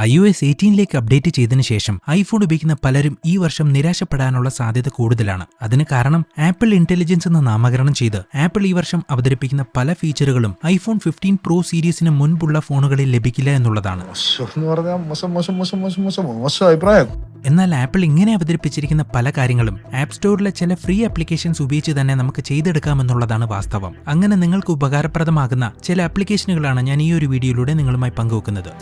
I O S എയ്റ്റീനിലേക്ക് update ചെയ്തതിനു ശേഷം ഐഫോൺ ഉപയോഗിക്കുന്ന പലരും ഈ വർഷം നിരാശപ്പെടാനുള്ള സാധ്യത കൂടുതലാണ്. അതിന് കാരണം ആപ്പിൾ ഇന്റലിജൻസ് എന്ന് നാമകരണം ചെയ്ത് ആപ്പിൾ ഈ വർഷം അവതരിപ്പിക്കുന്ന പല ഫീച്ചറുകളും ഐഫോൺ ഫിഫ്റ്റീൻ പ്രോ സീരീസിന് മുൻപുള്ള ഫോണുകളിൽ ലഭിക്കില്ല എന്നുള്ളതാണ്. അഭിപ്രായം. എന്നാൽ ആപ്പിൾ ഇങ്ങനെ അവതരിപ്പിച്ചിരിക്കുന്ന പല കാര്യങ്ങളും ആപ്പ് സ്റ്റോറിലെ ചില ഫ്രീ ആപ്ലിക്കേഷൻസ് ഉപയോഗിച്ച് തന്നെ നമുക്ക് ചെയ്തെടുക്കാമെന്നുള്ളതാണ് വാസ്തവം. അങ്ങനെ നിങ്ങൾക്ക് ഉപകാരപ്രദമാകുന്ന ചില ആപ്ലിക്കേഷനുകളാണ് ഞാൻ ഈ ഒരു വീഡിയോയിലൂടെ നിങ്ങളുമായി പങ്കുവെക്കുന്നത്.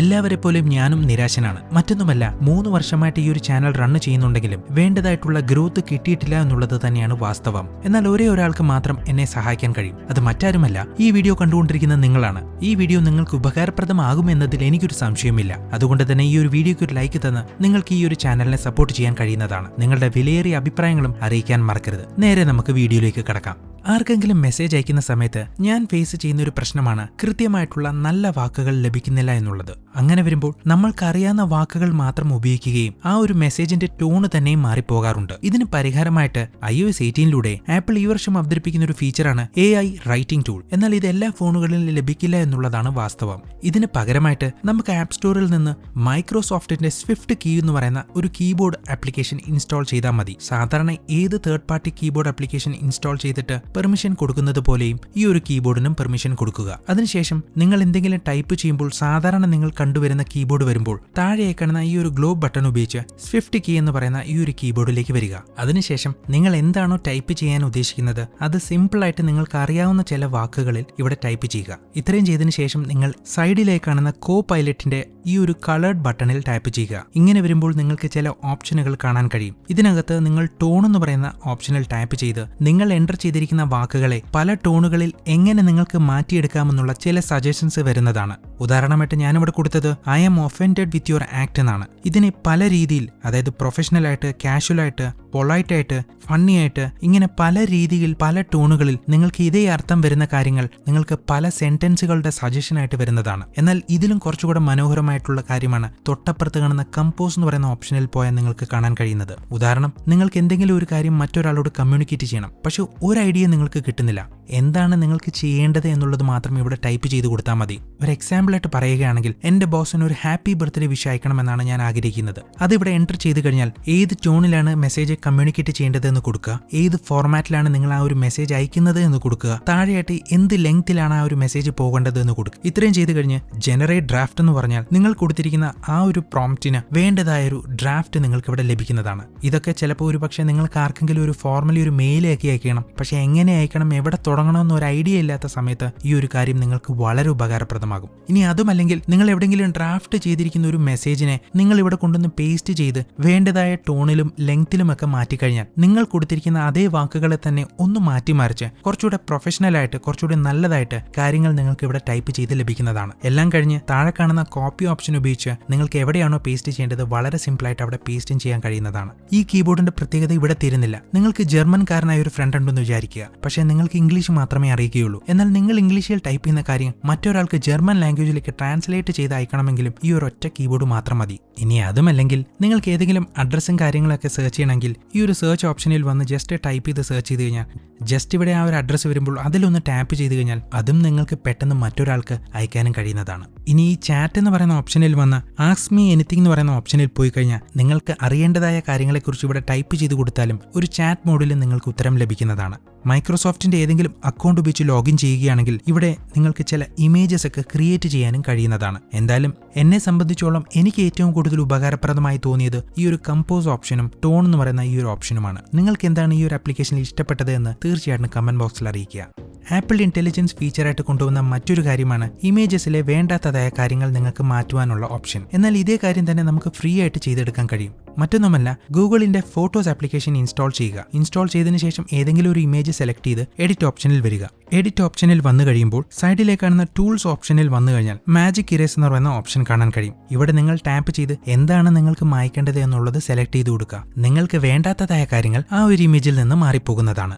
എല്ലാവരെ പോലും ഞാനും നിരാശനാണ്. മറ്റൊന്നുമല്ല മൂന്ന് വർഷമായിട്ട് ഈ ഒരു ചാനൽ റൺ ചെയ്യുന്നുണ്ടെങ്കിലും വേണ്ടതായിട്ടുള്ള ഗ്രോത്ത് കിട്ടിയിട്ടില്ല എന്നുള്ളത് തന്നെയാണ് വാസ്തവം. എന്നാൽ ഒരേ ഒരാൾക്ക് മാത്രം എന്നെ സഹായിക്കാൻ കഴിയും. അത് മറ്റാരുമല്ല ഈ വീഡിയോ കണ്ടുകൊണ്ടിരിക്കുന്ന നിങ്ങളാണ്. ഈ വീഡിയോ നിങ്ങൾക്ക് ഉപകാരപ്രദമാകുമെന്നതിൽ എനിക്കൊരു സംശയമില്ല അതുകൊണ്ട് തന്നെ ഈ ഒരു വീഡിയോയ്ക്ക് ഒരു ലൈക്ക് തന്ന് നിങ്ങൾക്ക് ഈ ഒരു ചാനലിനെ സപ്പോർട്ട് ചെയ്യാൻ കഴിയുന്നതാണ്. നിങ്ങളുടെ വിലയേറിയ അഭിപ്രായങ്ങളും അറിയിക്കാൻ മറക്കരുത്. നേരെ നമുക്ക് വീഡിയോയിലേക്ക് കടക്കാം. ആർക്കെങ്കിലും മെസ്സേജ് അയക്കുന്ന സമയത്ത് ഞാൻ ഫേസ് ചെയ്യുന്ന ഒരു പ്രശ്നമാണ് കൃത്യമായിട്ടുള്ള നല്ല വാക്കുകൾ ലഭിക്കുന്നില്ല എന്നുള്ളത്. അങ്ങനെ വരുമ്പോൾ നമ്മൾക്കറിയാവുന്ന വാക്കുകൾ മാത്രം ഉപയോഗിക്കുകയും ആ ഒരു മെസ്സേജിന്റെ ടോണ് തന്നെയും മാറിപ്പോകാറുണ്ട്. ഇതിന് പരിഹാരമായിട്ട് ഐ ഒ എസ് എയ്റ്റീനിലൂടെ ആപ്പിൾ ഈ വർഷം അവതരിപ്പിക്കുന്ന ഒരു ഫീച്ചറാണ് എ ഐ റൈറ്റിംഗ് ടൂൾ എന്നാൽ ഇത് എല്ലാ ഫോണുകളിലും ലഭിക്കില്ല എന്നുള്ളതാണ് വാസ്തവം. ഇതിന് പകരമായിട്ട് നമുക്ക് ആപ്പ് സ്റ്റോറിൽ നിന്ന് മൈക്രോസോഫ്റ്റിന്റെ സ്വിഫ്റ്റ് കീ എന്ന് പറയുന്ന ഒരു കീബോർഡ് ആപ്ലിക്കേഷൻ ഇൻസ്റ്റാൾ ചെയ്താൽ മതി. സാധാരണ ഏത് third party keyboard application install ചെയ്തിട്ട് പെർമിഷൻ കൊടുക്കുന്നത് പോലെയും ഈ ഒരു കീബോർഡിനും പെർമിഷൻ കൊടുക്കുക. അതിനുശേഷം നിങ്ങൾ എന്തെങ്കിലും ടൈപ്പ് ചെയ്യുമ്പോൾ സാധാരണ നിങ്ങൾ കണ്ടുവരുന്ന കീബോർഡ് വരുമ്പോൾ താഴെ കാണുന്ന ഈ ഒരു ഗ്ലോബ് ബട്ടൺ ഉപയോഗിച്ച് സ്വിഫ്റ്റ് കീ എന്ന് പറയുന്ന ഈ ഒരു കീബോർഡിലേക്ക് വരിക. അതിനുശേഷം നിങ്ങൾ എന്താണോ ടൈപ്പ് ചെയ്യാൻ ഉദ്ദേശിക്കുന്നത് അത് സിമ്പിളായിട്ട് നിങ്ങൾക്ക് അറിയാവുന്ന ചില വാക്കുകളിൽ ഇവിടെ ടൈപ്പ് ചെയ്യുക. ഇത്രയും ചെയ്തതിനു ശേഷം നിങ്ങൾ സൈഡിലേക്ക് കാണുന്ന കോ പൈലറ്റിന്റെ ഈ ഒരു കളേർഡ് ബട്ടണിൽ ടൈപ്പ് ചെയ്യുക. ഇങ്ങനെ വരുമ്പോൾ നിങ്ങൾക്ക് ചില ഓപ്ഷനുകൾ കാണാൻ കഴിയും. ഇതിനകത്ത് നിങ്ങൾ ടോൺ എന്ന് പറയുന്ന ഓപ്ഷനിൽ ടൈപ്പ് ചെയ്ത് നിങ്ങൾ എന്റർ ചെയ്തിരിക്കുന്ന വാക്കുകളെ പല ടോണുകളിൽ എങ്ങനെ നിങ്ങൾക്ക് മാറ്റിയെടുക്കാമെന്നുള്ള ചില സജഷൻസ് വരുന്നതാണ്. ഉദാഹരണമായിട്ട് ഞാനിവിടെ കൊടുത്തത് I am offended with your act എന്നാണ്. ഇതിനെ പല രീതിയിൽ അതായത് പ്രൊഫഷണൽ ആയിട്ട് കാഷ്വൽ ആയിട്ട് പൊളൈറ്റ് ആയിട്ട് ഫണ്ണി ആയിട്ട് ഇങ്ങനെ പല രീതിയിൽ പല ടോണുകളിൽ നിങ്ങൾക്ക് ഇതേ അർത്ഥം വരുന്ന കാര്യങ്ങൾ നിങ്ങൾക്ക് പല സെന്റൻസുകളുടെ സജഷനായിട്ട് വരുന്നതാണ്. എന്നാൽ ഇതിലും കുറച്ചുകൂടെ മനോഹരമായിട്ടുള്ള കാര്യമാണ് തൊട്ടപ്പുറത്ത് കാണുന്ന കമ്പോസ് എന്ന് പറയുന്ന ഓപ്ഷനിൽ പോയാൽ നിങ്ങൾക്ക് കാണാൻ കഴിയുന്നത്. ഉദാഹരണം നിങ്ങൾക്ക് എന്തെങ്കിലും ഒരു കാര്യം മറ്റൊരാളോട് കമ്മ്യൂണിക്കേറ്റ് ചെയ്യണം. പക്ഷെ ഒരു ഐഡിയ നിങ്ങൾക്ക് കിട്ടുന്നില്ല എന്താണ് നിങ്ങൾക്ക് ചെയ്യേണ്ടത് എന്നുള്ളത് മാത്രം ഇവിടെ ടൈപ്പ് ചെയ്ത് കൊടുത്താൽ മതി. ഒരു എക്സാമ്പിൾ ആയിട്ട് പറയുകയാണെങ്കിൽ എന്റെ ബോസിന് ഒരു ഹാപ്പി ബർത്ത്ഡേ വിഷ് അയക്കണമെന്നാണ് ഞാൻ ആഗ്രഹിക്കുന്നത്. അത് ഇവിടെ എന്റർ ചെയ്ത് കഴിഞ്ഞാൽ ഏത് ടോണിലാണ് മെസ്സേജ് കമ്മ്യൂണിക്കേറ്റ് ചെയ്യേണ്ടത് എന്ന് കൊടുക്കുക ഏത് ഫോർമാറ്റിലാണ് നിങ്ങൾ ആ ഒരു മെസ്സേജ് അയക്കുന്നത് എന്ന് കൊടുക്കുക താഴെയായിട്ട് എന്ത് ലെങ്തിലാണ് ആ ഒരു മെസ്സേജ് പോകേണ്ടത് എന്ന് കൊടുക്കുക. ഇത്രയും ചെയ്ത് കഴിഞ്ഞ് ജനറേറ്റ് ഡ്രാഫ്റ്റ് എന്ന് പറഞ്ഞാൽ നിങ്ങൾ കൊടുത്തിരിക്കുന്ന ആ ഒരു പ്രോംപ്റ്റിന് വേണ്ടതായ ഒരു ഡ്രാഫ്റ്റ് നിങ്ങൾക്ക് ഇവിടെ ലഭിക്കുന്നതാണ്. ഇതൊക്കെ ചിലപ്പോൾ ഒരു പക്ഷേ നിങ്ങൾക്ക് ആർക്കെങ്കിലും ഒരു ഫോർമലി ഒരു മെയിലൊക്കെ അയക്കണം. പക്ഷേ എങ്ങനെ അയക്കണം എവിടെ തുടങ്ങണമെന്ന് ഒരു ഐഡിയ ഇല്ലാത്ത സമയത്ത് ഈ ഒരു കാര്യം നിങ്ങൾക്ക് വളരെ ഉപകാരപ്രദമാകും. ഇനി അതുമല്ലെങ്കിൽ നിങ്ങൾ എവിടെയെങ്കിലും ഡ്രാഫ്റ്റ് ചെയ്തിരിക്കുന്ന ഒരു മെസ്സേജിനെ നിങ്ങൾ ഇവിടെ കൊണ്ടുവന്ന് പേസ്റ്റ് ചെയ്ത് വേണ്ടതായ ടോണിലും ലെങ്ത്തിലും ഒക്കെ മാറ്റിക്കഴിഞ്ഞാൽ നിങ്ങൾ കൊടുത്തിരിക്കുന്ന അതേ വാക്കുകളെ തന്നെ ഒന്ന് മാറ്റിമറിച്ച് കുറച്ചുകൂടെ പ്രൊഫഷണലായിട്ട് കുറച്ചുകൂടി നല്ലതായിട്ട് കാര്യങ്ങൾ നിങ്ങൾക്ക് ഇവിടെ ടൈപ്പ് ചെയ്ത് ലഭിക്കുന്നതാണ്. എല്ലാം കഴിഞ്ഞ് താഴെ കാണുന്ന കോപ്പി ഓപ്ഷൻ ഉപയോഗിച്ച് നിങ്ങൾക്ക് എവിടെയാണോ പേസ്റ്റ് ചെയ്യേണ്ടത് വളരെ സിമ്പിളായിട്ട് അവിടെ പേസ്റ്റും ചെയ്യാൻ കഴിയുന്നതാണ്. ഈ കീബോർഡിന്റെ പ്രത്യേകത ഇവിടെ തീരുന്നില്ല. നിങ്ങൾക്ക് ജർമ്മൻകാരനായ ഒരു ഫ്രണ്ട് ഉണ്ടെന്ന് വിചാരിക്കുക. പക്ഷേ നിങ്ങൾക്ക് ഇംഗ്ലീഷ് മാത്രമേ അറിയുകയുള്ളൂ. എന്നാൽ നിങ്ങൾ ഇംഗ്ലീഷിൽ ടൈപ്പ് ചെയ്യുന്ന കാര്യം മറ്റൊരാൾക്ക് ജർമ്മൻ ലാംഗ്വേജിലേക്ക് ട്രാൻസ്ലേറ്റ് ചെയ്ത് അയക്കണമെങ്കിലും ഈ ഒരു ഒറ്റ കീബോർഡ് മാത്രം മതി. ഇനി അതുമല്ലെങ്കിൽ നിങ്ങൾക്ക് ഏതെങ്കിലും അഡ്രസ്സും കാര്യങ്ങളൊക്കെ സെർച്ച് ചെയ്യണമെങ്കിൽ ഈ ഒരു സെർച്ച് ഓപ്ഷനിൽ വന്ന് ജസ്റ്റ് ടൈപ്പ് ചെയ്ത് സെർച്ച് ചെയ്ത് കഴിഞ്ഞാൽ ജസ്റ്റ് ഇവിടെ ആ ഒരു അഡ്രസ്സ് വരുമ്പോൾ അതിലൊന്ന് ടാപ്പ് ചെയ്ത് കഴിഞ്ഞാൽ അതും നിങ്ങൾക്ക് പെട്ടെന്ന് മറ്റൊരാൾക്ക് അയക്കാനും കഴിയുന്നതാണ്. ഇനി ഈ ചാറ്റ് എന്ന് പറയുന്ന ഓപ്ഷനിൽ വന്ന് ആസ്ക് മീ എനിത്തിങ് എന്ന് പറയുന്ന ഓപ്ഷനിൽ പോയി കഴിഞ്ഞാൽ നിങ്ങൾക്ക് അറിയേണ്ടതായ കാര്യങ്ങളെക്കുറിച്ച് ഇവിടെ ടൈപ്പ് ചെയ്ത് കൊടുത്താലും ഒരു ചാറ്റ് മോഡിൽ നിങ്ങൾക്ക് ഉത്തരം ലഭിക്കുന്നതാണ്. മൈക്രോസോഫ്റ്റിന്റെ ഏതെങ്കിലും അക്കൗണ്ട് ഉപയോഗിച്ച് ലോഗിൻ ചെയ്യുകയാണെങ്കിൽ ഇവിടെ നിങ്ങൾക്ക് ചില ഇമേജസ് ഒക്കെ ക്രിയേറ്റ് ചെയ്യാനും കഴിയുന്നതാണ്. എന്തായാലും എന്നെ സംബന്ധിച്ചോളം എനിക്ക് ഏറ്റവും കൂടുതൽ ഉപകാരപ്രദമായി തോന്നിയത് ഈ ഒരു കമ്പോസ് ഓപ്ഷനും ടോൺ എന്ന് പറയുന്ന ഈ ഒരു ഓപ്ഷനുമാണ് നിങ്ങൾക്ക് എന്താണ് ഈ ഒരു ആപ്ലിക്കേഷനിൽ ഇഷ്ടപ്പെട്ടത് എന്ന് തീർച്ചയായിട്ടും കമന്റ് ബോക്സിൽ അറിയിക്കുക. ആപ്പിൾ ഇന്റലിജൻസ് ഫീച്ചറായിട്ട് കൊണ്ടുവന്ന മറ്റൊരു കാര്യമാണ് ഇമേജസിലെ വേണ്ടാത്തതായ കാര്യങ്ങൾ നിങ്ങൾക്ക് മാറ്റുവാനുള്ള ഓപ്ഷൻ എന്നാൽ ഇതേ കാര്യം തന്നെ നമുക്ക് ഫ്രീ ആയിട്ട് ചെയ്തെടുക്കാൻ കഴിയും. മറ്റൊന്നുമല്ല ഗൂഗിളിന്റെ ഫോട്ടോസ് ആപ്ലിക്കേഷൻ ഇൻസ്റ്റാൾ ചെയ്യുക. ഇൻസ്റ്റാൾ ചെയ്തതിനു ശേഷം ഏതെങ്കിലും ഒരു ഇമേജ് സെലക്ട് ചെയ്ത് എഡിറ്റ് ഓപ്ഷനിൽ വരിക. എഡിറ്റ് ഓപ്ഷനിൽ വന്നു കഴിയുമ്പോൾ സൈഡിലേക്ക് കാണുന്ന ടൂൾസ് ഓപ്ഷനിൽ വന്നു കഴിഞ്ഞാൽ മാജിക് ഇറേസ് എന്ന് പറയുന്ന ഓപ്ഷൻ കാണാൻ കഴിയും. ഇവിടെ നിങ്ങൾ ടാപ്പ് ചെയ്ത് എന്താണ് നിങ്ങൾക്ക് മായ്ക്കേണ്ടത് എന്നുള്ളത് സെലക്ട് ചെയ്ത് കൊടുക്കുക. നിങ്ങൾക്ക് വേണ്ടാത്തതായ കാര്യങ്ങൾ ആ ഒരു ഇമേജിൽ നിന്ന് മാറിപ്പോകുന്നതാണ്.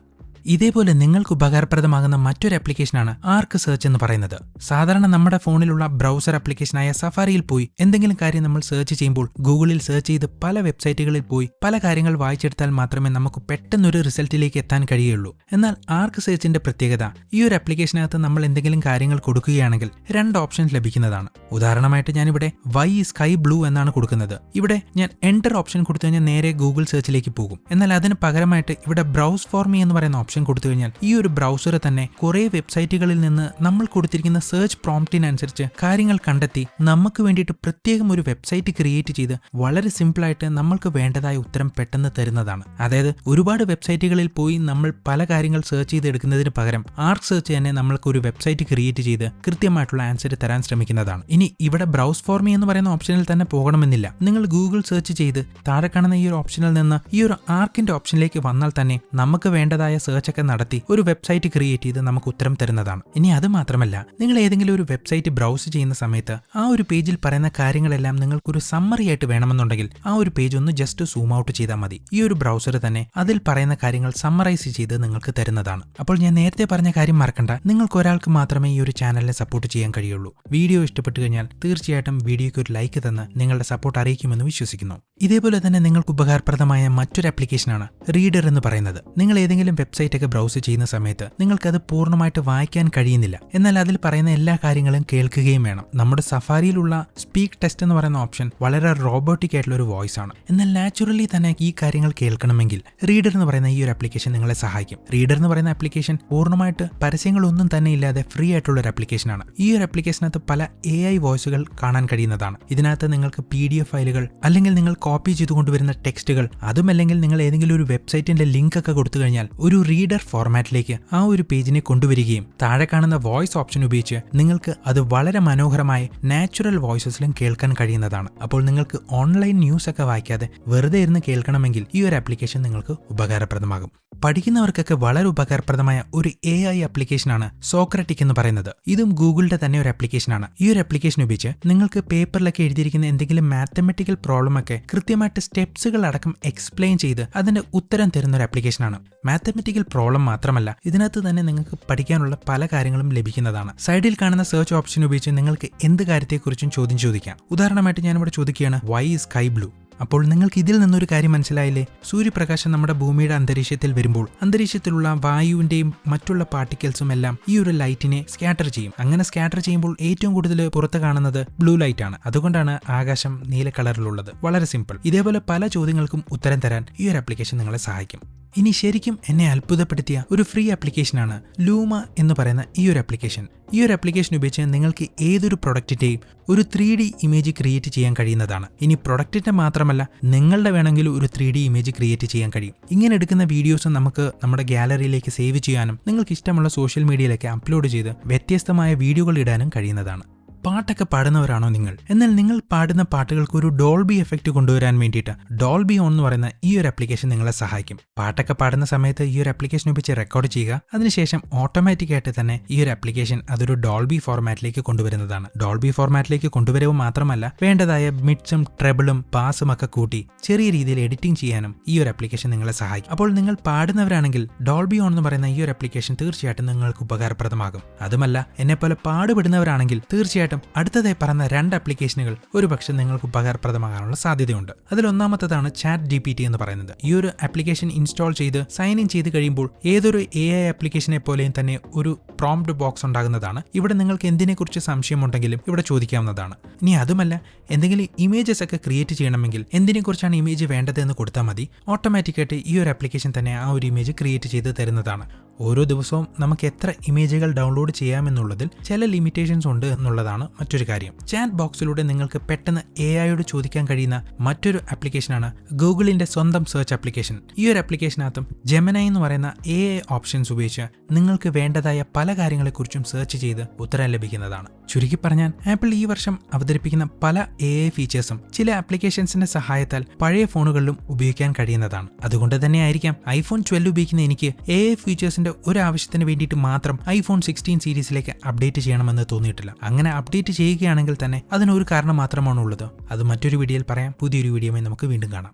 ഇതേപോലെ നിങ്ങൾക്ക് ഉപകാരപ്രദമാകുന്ന മറ്റൊരു ആപ്ലിക്കേഷനാണ് ആർക്ക് സെർച്ച് എന്ന് പറയുന്നത്. സാധാരണ നമ്മുടെ ഫോണിലുള്ള ബ്രൗസർ ആപ്ലിക്കേഷനായ സഫാരിയിൽ പോയി എന്തെങ്കിലും കാര്യം നമ്മൾ സെർച്ച് ചെയ്യുമ്പോൾ ഗൂഗിളിൽ സെർച്ച് ചെയ്ത് പല വെബ്സൈറ്റുകളിൽ പോയി പല കാര്യങ്ങൾ വായിച്ചെടുത്താൽ മാത്രമേ നമുക്ക് പെട്ടെന്നൊരു റിസൾട്ടിലേക്ക് എത്താൻ കഴിയുള്ളൂ എന്നാൽ ആർക്ക് സെർച്ചിന്റെ പ്രത്യേകത ഈ ഒരു ആപ്ലിക്കേഷനകത്ത് നമ്മൾ എന്തെങ്കിലും കാര്യങ്ങൾ കൊടുക്കുകയാണെങ്കിൽ രണ്ട് ഓപ്ഷൻസ് ലഭിക്കുന്നതാണ്. ഉദാഹരണമായിട്ട് ഞാനിവിടെ വൈ സ്കൈ ബ്ലൂ എന്നാണ് കൊടുക്കുന്നത്. ഇവിടെ ഞാൻ എന്റർ ഓപ്ഷൻ കൊടുത്തു കഴിഞ്ഞാൽ നേരെ ഗൂഗിൾ സെർച്ചിലേക്ക് പോകും. എന്നാൽ അതിന് പകരമായിട്ട് ഇവിടെ ബ്രൗസ് ഫോർ മീ എന്ന് പറയുന്ന ഓപ്ഷൻ കൊടുത്തു കഴിഞ്ഞാൽ ഈ ഒരു ബ്രൗസർ തന്നെ കുറേ വെബ്സൈറ്റുകളിൽ നിന്ന് നമ്മൾ കൊടുത്തിരിക്കുന്ന സെർച്ച് പ്രോംപ്റ്റിനനുസരിച്ച് കാര്യങ്ങൾ കണ്ടെത്തി നമുക്ക് വേണ്ടിയിട്ട് പ്രത്യേകം ഒരു വെബ്സൈറ്റ് ക്രിയേറ്റ് ചെയ്ത് വളരെ സിമ്പിളായിട്ട് നമ്മൾക്ക് വേണ്ടതായ ഉത്തരം പെട്ടെന്ന് തരുന്നതാണ്. അതായത് ഒരുപാട് വെബ്സൈറ്റുകളിൽ പോയി നമ്മൾ പല കാര്യങ്ങൾ സെർച്ച് ചെയ്ത് എടുക്കുന്നതിന് പകരം ആർക്ക് സെർച്ച് തന്നെ നമ്മൾക്ക് ഒരു വെബ്സൈറ്റ് ക്രിയേറ്റ് ചെയ്ത് കൃത്യമായിട്ടുള്ള ആൻസർ തരാൻ ശ്രമിക്കുന്നതാണ്. ഇനി ഇവിടെ ബ്രൗസ് ഫോർ മീ എന്ന് പറയുന്ന ഓപ്ഷനിൽ തന്നെ പോകണമെന്നില്ല. നിങ്ങൾ ഗൂഗിൾ സെർച്ച് ചെയ്ത് താഴെ കാണുന്ന ഈ ഒരു ഓപ്ഷനിൽ നിന്ന് ഈ ഒരു ആർക്കിന്റെ ഓപ്ഷനിലേക്ക് വന്നാൽ തന്നെ നമുക്ക് വേണ്ടതായ സെർച്ച് ഒക്കെ നടത്തി ഒരു വെബ്സൈറ്റ് ക്രിയേറ്റ് ചെയ്ത് നമുക്ക് ഉത്തരം തരുന്നതാണ്. ഇനി അത് മാത്രമല്ല നിങ്ങൾ ഏതെങ്കിലും ഒരു വെബ്സൈറ്റ് ബ്രൗസ് ചെയ്യുന്ന സമയത്ത് ആ ഒരു പേജിൽ പറയുന്ന കാര്യങ്ങളെല്ലാം നിങ്ങൾക്കൊരു സമ്മറി ആയിട്ട് വേണമെന്നുണ്ടെങ്കിൽ ആ ഒരു പേജ് ഒന്ന് ജസ്റ്റ് സൂം ഔട്ട് ചെയ്താൽ മതി. ഈ ഒരു ബ്രൗസർ തന്നെ അതിൽ പറയുന്ന കാര്യങ്ങൾ സമ്മറൈസ് ചെയ്ത് നിങ്ങൾക്ക് തരുന്നതാണ്. അപ്പോൾ ഞാൻ നേരത്തെ പറഞ്ഞ കാര്യം മറക്കണ്ട. നിങ്ങൾക്ക് ഒരാൾക്ക് മാത്രമേ ഈ ഒരു ചാനലിനെ സപ്പോർട്ട് ചെയ്യാൻ കഴിയുള്ളൂ. വീഡിയോ ഇഷ്ടപ്പെട്ടു കഴിഞ്ഞാൽ തീർച്ചയായിട്ടും വീഡിയോയ്ക്ക് ഒരു ലൈക്ക് തന്ന് നിങ്ങളുടെ സപ്പോർട്ട് അറിയിക്കുമെന്ന് വിശ്വസിക്കുന്നു. ഇതേപോലെ തന്നെ നിങ്ങൾക്ക് ഉപകാരപ്രദമായ മറ്റൊരു ആപ്ലിക്കേഷനാണ് റീഡർ എന്ന് പറയുന്നത്. നിങ്ങൾ ഏതെങ്കിലും വെബ്സൈറ്റ് ഒക്കെ ബ്രൗസ് ചെയ്യുന്ന സമയത്ത് നിങ്ങൾക്കത് പൂർണമായിട്ട് വായിക്കാൻ കഴിയുന്നില്ല. എന്നാൽ അതിൽ പറയുന്ന എല്ലാ കാര്യങ്ങളും കേൾക്കുകയും വേണം. നമ്മുടെ സഫാരിയിലുള്ള സ്പീക്ക് ടെസ്റ്റ് എന്ന് പറയുന്ന ഓപ്ഷൻ വളരെ റോബോട്ടിക് ആയിട്ടുള്ള ഒരു വോയിസ് ആണ്. എന്നാൽ നാച്ചുറലി തന്നെ ഈ കാര്യങ്ങൾ കേൾക്കണമെങ്കിൽ റീഡർ എന്ന് പറയുന്ന ഈ ഒരു ആപ്ലിക്കേഷൻ നിങ്ങളെ സഹായിക്കും. റീഡർ എന്ന് പറയുന്ന ആപ്ലിക്കേഷൻ പൂർണമായിട്ട് പരസ്യങ്ങളൊന്നും തന്നെ ഇല്ലാതെ ഫ്രീ ആയിട്ടുള്ള ഒരു ആപ്ലിക്കേഷനാണ് ഈ ഒരു ആപ്ലിക്കേഷനകത്ത് പല എ ഐ വോയിസുകൾ കാണാൻ കഴിയുന്നതാണ്. ഇതിനകത്ത് നിങ്ങൾക്ക് പി ഡി എഫ് ഫയലുകൾ അല്ലെങ്കിൽ നിങ്ങൾ കോപ്പി ചെയ്തുകൊണ്ടുവരുന്ന ടെക്സ്റ്റുകൾ അതും അല്ലെങ്കിൽ നിങ്ങൾ ഏതെങ്കിലും ഒരു വെബ്സൈറ്റിന്റെ ലിങ്ക് ഒക്കെ കൊടുത്തു കഴിഞ്ഞാൽ ഒരു റീഡർ ഫോർമാറ്റിലേക്ക് ആ ഒരു പേജിനെ കൊണ്ടുവരികയും താഴെ കാണുന്ന വോയിസ് ഓപ്ഷൻ ഉപയോഗിച്ച് നിങ്ങൾക്ക് അത് വളരെ മനോഹരമായി നാച്ചുറൽ വോയിസസിലും കേൾക്കാൻ കഴിയുന്നതാണ്. അപ്പോൾ നിങ്ങൾക്ക് ഓൺലൈൻ ന്യൂസ് ഒക്കെ വായിക്കാതെ വെറുതെ ഇരുന്ന് കേൾക്കണമെങ്കിൽ ഈ ഒരു ആപ്ലിക്കേഷൻ നിങ്ങൾക്ക് ഉപകാരപ്രദമാകും. പഠിക്കുന്നവർക്കൊക്കെ വളരെ ഉപകാരപ്രദമായ ഒരു എ ഐ ആപ്ലിക്കേഷനാണ് സോക്രറ്റിക് എന്ന് പറയുന്നത്. ഇതും ഗൂഗിളിന്റെ തന്നെ ഒരു ആപ്ലിക്കേഷനാണ്. ഈ ഒരു ആപ്ലിക്കേഷൻ ഉപയോഗിച്ച് നിങ്ങൾക്ക് പേപ്പറിലൊക്കെ എഴുതിയിരിക്കുന്ന എന്തെങ്കിലും മാത്തമെറ്റിക്കൽ പ്രോബ്ലം ഒക്കെ കൃത്യമായിട്ട് സ്റ്റെപ്സുകൾ അടക്കം എക്സ്പ്ലെയിൻ ചെയ്ത് അതിന്റെ ഉത്തരം തരുന്ന ഒരു ആപ്ലിക്കേഷനാണ്. മാത്തമെറ്റിക്കൽ പ്രോബ്ലം മാത്രമല്ല ഇതിനകത്ത് തന്നെ നിങ്ങൾക്ക് പഠിക്കാനുള്ള പല കാര്യങ്ങളും ലഭിക്കുന്നതാണ്. സൈഡിൽ കാണുന്ന സെർച്ച് ഓപ്ഷൻ ഉപയോഗിച്ച് നിങ്ങൾക്ക് എന്ത് കാര്യത്തെക്കുറിച്ചും ചോദ്യം ചോദിക്കാം. ഉദാഹരണമായിട്ട് ഞാനിവിടെ ചോദിക്കുകയാണ് വൈ സ്കൈ ബ്ലൂ അപ്പോൾ നിങ്ങൾക്ക് ഇതിൽ നിന്നൊരു കാര്യം മനസ്സിലായില്ലേ? സൂര്യപ്രകാശം നമ്മുടെ ഭൂമിയുടെ അന്തരീക്ഷത്തിൽ വരുമ്പോൾ അന്തരീക്ഷത്തിലുള്ള വായുവിന്റെയും മറ്റുള്ള പാർട്ടിക്കിൾസും എല്ലാം ഈ ഒരു ലൈറ്റിനെ സ്കാറ്റർ ചെയ്യും. അങ്ങനെ സ്കാറ്റർ ചെയ്യുമ്പോൾ ഏറ്റവും കൂടുതൽ പുറത്ത് കാണുന്നത് ബ്ലൂ ലൈറ്റ് ആണ്. അതുകൊണ്ടാണ് ആകാശം നീല കളറിലുള്ളത് വളരെ സിമ്പിൾ ഇതേപോലെ പല ചോദ്യങ്ങൾക്കും ഉത്തരം തരാൻ ഈ ഒരു ആപ്ലിക്കേഷൻ നിങ്ങളെ സഹായിക്കും. ഇനി ശരിക്കും എന്നെ അത്ഭുതപ്പെടുത്തിയ ഒരു ഫ്രീ ആപ്ലിക്കേഷനാണ് ലൂമ എന്ന് പറയുന്ന ഈ ഒരു ആപ്ലിക്കേഷൻ ഈ ഒരു ആപ്ലിക്കേഷൻ ഉപയോഗിച്ച് നിങ്ങൾക്ക് ഏതൊരു പ്രൊഡക്റ്റിന്റെയും ഒരു ത്രീ ഡി ഇമേജ് ക്രിയേറ്റ് ചെയ്യാൻ കഴിയുന്നതാണ്. ഇനി പ്രൊഡക്റ്റിന്റെ മാത്രമല്ല നിങ്ങളുടെ വേണമെങ്കിൽ ഒരു ത്രീ ഡി ഇമേജ് ക്രിയേറ്റ് ചെയ്യാൻ കഴിയും. ഇങ്ങനെ എടുക്കുന്ന വീഡിയോസ് നമുക്ക് നമ്മുടെ ഗാലറിയിലേക്ക് സേവ് ചെയ്യാനും നിങ്ങൾക്ക് ഇഷ്ടമുള്ള സോഷ്യൽ മീഡിയയിലേക്ക് അപ്ലോഡ് ചെയ്ത് വ്യത്യസ്തമായ വീഡിയോകൾ ഇടാനും കഴിയുന്നതാണ്. പാട്ടൊക്കെ പാടുന്നവരാണോ നിങ്ങൾ? എന്നാൽ നിങ്ങൾ പാടുന്ന പാട്ടുകൾക്ക് ഒരു ഡോൾബി എഫക്റ്റ് കൊണ്ടുവരാൻ വേണ്ടിയിട്ട് ഡോൾബി ഓൺ എന്ന് പറയുന്ന ഈ ഒരു ആപ്ലിക്കേഷൻ നിങ്ങളെ സഹായിക്കും. പാട്ടൊക്കെ പാടുന്ന സമയത്ത് ഈ ഒരു ആപ്ലിക്കേഷൻ ഉപയോഗിച്ച് റെക്കോർഡ് ചെയ്യുക. അതിനുശേഷം ഓട്ടോമാറ്റിക് ആയിട്ട് തന്നെ ഈ ഒരു ആപ്ലിക്കേഷൻ അതൊരു ഡോൾബി ഫോർമാറ്റിലേക്ക് കൊണ്ടുവരുന്നതാണ്. ഡോൾബി ഫോർമാറ്റിലേക്ക് കൊണ്ടുവരവ് മാത്രമല്ല വേണ്ടതായ മിഡ്സും ട്രെബിളും പാസും ഒക്കെ കൂട്ടി ചെറിയ രീതിയിൽ എഡിറ്റിംഗ് ചെയ്യാനും ഈ ഒരു ആപ്ലിക്കേഷൻ നിങ്ങളെ സഹായിക്കും. അപ്പോൾ നിങ്ങൾ പാടുന്നവരാണെങ്കിൽ ഡോൾബി ഓൺ എന്ന് പറയുന്ന ഈ ഒരു ആപ്ലിക്കേഷൻ തീർച്ചയായിട്ടും നിങ്ങൾക്ക് ഉപകാരപ്രദമാകും. അതുമല്ല എന്നെപ്പോലെ പാടുപെടുന്നവരാണെങ്കിൽ തീർച്ചയായിട്ടും അടുത്തതായി പറഞ്ഞ രണ്ട് ആപ്ലിക്കേഷനുകൾ ഒരുപക്ഷെ നിങ്ങൾക്ക് ഉപകാരപ്രദമാകാനുള്ള സാധ്യതയുണ്ട്. അതിൽ ഒന്നാമത്തതാണ് ചാറ്റ് ജി പി ടി എന്ന് പറയുന്നത്. ഈ ഒരു ആപ്ലിക്കേഷൻ ഇൻസ്റ്റാൾ ചെയ്ത് സൈൻ ഇൻ ചെയ്ത് കഴിയുമ്പോൾ ഏതൊരു എ ഐ ആപ്ലിക്കേഷനെ പോലെയും തന്നെ ഒരു പ്രോംപ്റ്റ് ബോക്സ് ഉണ്ടാകുന്നതാണ്. ഇവിടെ നിങ്ങൾക്ക് എന്തിനെക്കുറിച്ച് സംശയമുണ്ടെങ്കിലും ഇവിടെ ചോദിക്കാവുന്നതാണ്. ഇനി അതുമല്ല എന്തെങ്കിലും ഇമേജസ് ഒക്കെ ക്രിയേറ്റ് ചെയ്യണമെങ്കിൽ എന്തിനെക്കുറിച്ചാണ് ഇമേജ് വേണ്ടതെന്ന് കൊടുത്താൽ മതി. ഓട്ടോമാറ്റിക്കായിട്ട് ഈ ഒരു ആപ്ലിക്കേഷൻ തന്നെ ആ ഒരു ഇമേജ് ക്രിയേറ്റ് ചെയ്ത് തരുന്നതാണ്. ഓരോ ദിവസവും നമുക്ക് എത്ര ഇമേജുകൾ ഡൗൺലോഡ് ചെയ്യാമെന്നുള്ളതിൽ ചില ലിമിറ്റേഷൻസ് ഉണ്ട് എന്നുള്ളതാണ് മറ്റൊരു കാര്യം. ചാറ്റ് ബോക്സിലൂടെ നിങ്ങൾക്ക് പെട്ടെന്ന് എ ഐയോട് ചോദിക്കാൻ കഴിയുന്ന മറ്റൊരു ആപ്ലിക്കേഷനാണ് ഗൂഗിളിന്റെ സ്വന്തം സെർച്ച് ആപ്ലിക്കേഷൻ ഈ ഒരു ആപ്ലിക്കേഷനകത്തും ജെമനൈ എന്ന് പറയുന്ന എ ഐ ഓപ്ഷൻസ് ഉപയോഗിച്ച് നിങ്ങൾക്ക് വേണ്ടതായ പല കാര്യങ്ങളെക്കുറിച്ചും സെർച്ച് ചെയ്ത് ഉത്തരം ലഭിക്കുന്നതാണ്. ചുരുക്കി പറഞ്ഞാൽ ആപ്പിൾ ഈ വർഷം അവതരിപ്പിക്കുന്ന പല എ ഐ ഫീച്ചേഴ്സും ചില ആപ്ലിക്കേഷൻസിന്റെ സഹായത്താൽ പഴയ ഫോണുകളിലും ഉപയോഗിക്കാൻ കഴിയുന്നതാണ്. അതുകൊണ്ട് തന്നെ ആയിരിക്കാം ഐഫോൺ ട്വൽവ് ഉപയോഗിക്കുന്ന എനിക്ക് എ ഐ ഫീച്ചേഴ്സിന്റെ ഒരു ആവശ്യത്തിന് വേണ്ടിയിട്ട് മാത്രം ഐഫോൺ സിക്സ്റ്റീൻ സീരീസിലേക്ക് അപ്ഡേറ്റ് ചെയ്യണമെന്ന് തോന്നിയിട്ടില്ല. അങ്ങനെ അപ്ഡേറ്റ് ചെയ്യുകയാണെങ്കിൽ തന്നെ അതിനൊരു കാരണം മാത്രമാണുള്ളത് അത് മറ്റൊരു വീഡിയോയിൽ പറയാം. പുതിയൊരു വീഡിയോയുമായി നമുക്ക് വീണ്ടും കാണാം.